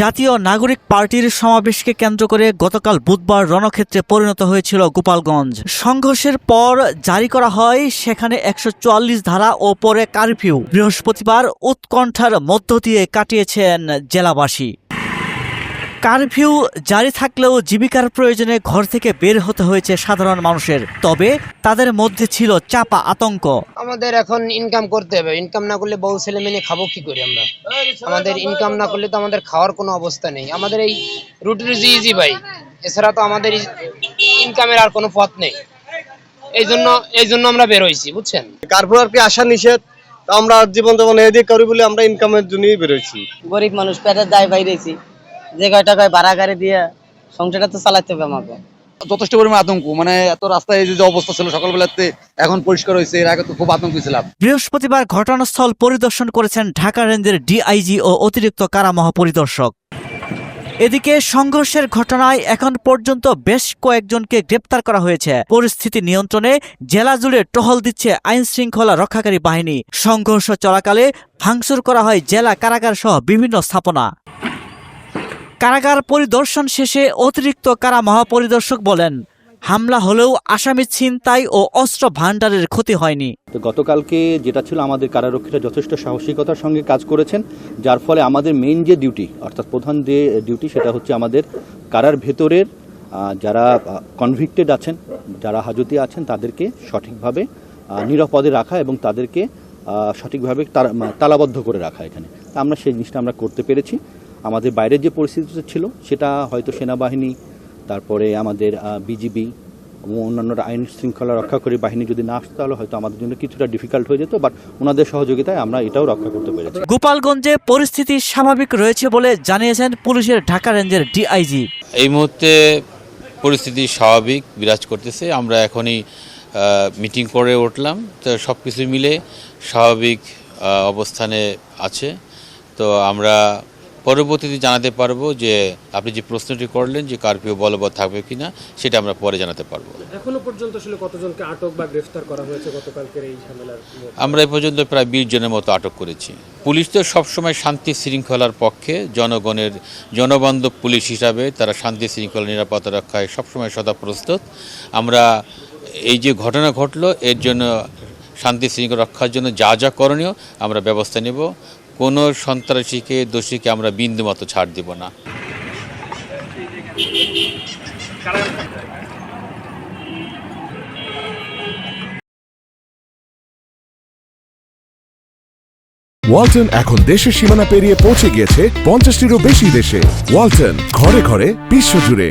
জাতীয় নাগরিক পার্টির সমাবেশকে কেন্দ্র করে গতকাল বুধবার রণক্ষেত্রে পরিণত হয়েছিল গোপালগঞ্জ। সংঘর্ষের পর জারি করা হয় সেখানে একশো চুয়াল্লিশ ধারা ও পরে কারফিউ। বৃহস্পতিবার উৎকণ্ঠার মধ্য দিয়ে কাটিয়েছেন জেলাবাসী। কারফিউ জারি থাকলেও জীবিকার প্রয়োজনে ঘর থেকে বের হতে হয়েছে সাধারণ মানুষের। তবে তাদের মধ্যে ছিল চাপা আতঙ্ক। আমাদের এখন ইনকাম করতে হবে। ইনকাম না করলে বউ ছেলে মেয়ে খাব কি করে আমরা? আমাদের ইনকাম না করলে তো আমাদের খাওয়ার কোনো অবস্থা নেই। আমাদের এই রুটি রুজি ইজি ভাই। এছাড়া তো আমাদের ইনকামের আর কোনো পথ নেই। এই জন্য এই জন্য আমরা বের হয়েছি বুঝছেন? কার্পোর আর কি আসা নিষেধ? তা আমরা জীবন যাপন এদিকে করি বলে আমরা ইনকামের জন্যই বেরোচ্ছি গরিব মানুষ পেটের দায় বাইরেছি। যে কয় টাকায় ভাড়া গাড়ি দিয়ে সংসারটা তো চালাতে হবে আমাকে। যথেষ্ট পরিমাণ আতঙ্ক মানে এত রাস্তায় এই যে অবস্থা ছিল সকালবেলাতে এখন পরিষ্কার হয়েছে এর আগে তো খুব আতঙ্ক ছিলাম। বৃহস্পতিবার ঘটনাস্থল পরিদর্শন করেছেন ঢাকা রেঞ্জের ডিআইজি ও অতিরিক্ত কারা মহাপরিদর্শক। এদিকে সংঘর্ষের ঘটনায় এখন পর্যন্ত বেশ কয়েকজনকে গ্রেপ্তার করা হয়েছে। পরিস্থিতি নিয়ন্ত্রণে জেলা জুড়ে টহল দিচ্ছে আইন শৃঙ্খলা রক্ষাকারী বাহিনী। সংঘর্ষ চলাকালে ভাঙচুর করা হয় জেলা কারাগার সহ বিভিন্ন স্থাপনা। কারাগার পরিদর্শন শেষে অতিরিক্ত কারা মহাপরিদর্শক বলেন, হামলা হলেও আসামি ছিনতাই ও অস্ত্র ভাণ্ডারের ক্ষতি হয়নি। তো গতকালকে যেটা ছিল আমাদের কারারক্ষীরা যথেষ্ট সাহসিকতার সঙ্গে কাজ করেছেন, যার ফলে আমাদের মেইন যে ডিউটি অর্থাৎ প্রধান যে ডিউটি সেটা হচ্ছে আমাদের কারার ভেতরের যারা কনভিক্টেড আছেন, যারা হাজতে আছেন, তাদেরকে সঠিকভাবে নিরাপদে রাখা এবং তাদেরকে সঠিকভাবে তালাবদ্ধ করে রাখা এখানে। আমরা সেই জিনিসটা আমরা করতে পেরেছি। আমাদের বাইরের যে পরিস্থিতি ছিল সেটা হয়তো সেনাবাহিনী তারপরে আমাদের বিজিবি এবং অন্যান্য আইন শৃঙ্খলা রক্ষাকারী বাহিনী যদি না আসতো তাহলে হয়তো আমাদের জন্য কিছুটা ডিফিকাল্ট হয়ে যেত বাট ওনাদের সহযোগিতায় আমরা এটাও রক্ষা করতে পেরেছি। গোপালগঞ্জে পরিস্থিতি স্বাভাবিক রয়েছে বলে জানিয়েছেন পুলিশের ঢাকা রেঞ্জের ডিআইজি। এই মুহূর্তে পরিস্থিতি স্বাভাবিক বিরাজ করতেছে। আমরা এখনই মিটিং করে উঠলাম। তো সব কিছু মিলে স্বাভাবিক অবস্থানে আছে। তো আমরা পরবর্তীতে জানাতে পারব যে আপনি যে প্রশ্নটি করলেন যে কারফিউ বলবৎ থাকবে কিনা সেটা আমরা পরে জানাতে পারব। এখনও পর্যন্ত আসলে কতজনকে আটক বা গ্রেফতার করা হয়েছে গতকালকের এই ঝামেলার আমরা এ পর্যন্ত প্রায় বিশ জনের মতো আটক করেছি। পুলিশ তো সবসময় শান্তি শৃঙ্খলার পক্ষে জনগণের জনবান্ধব পুলিশ হিসাবে তারা শান্তি শৃঙ্খলা নিরাপত্তা রক্ষায় সবসময় সদা প্রস্তুত আমরা এই যে ঘটনা ঘটলো এর জন্য শান্তি শৃঙ্খলা রক্ষার জন্য যা যা করণীয় আমরা ব্যবস্থা নেব। কোনো সন্ত্রাসীকে, দোষীকে আমরা বিন্দু মতো ছাড় দিব না। ওয়ালটন এখন দেশের সীমানা পেরিয়ে পৌঁছে গিয়েছে পঞ্চাশটিরও বেশি দেশে। ওয়ালটন, ঘরে ঘরে, বিশ্বজুড়ে।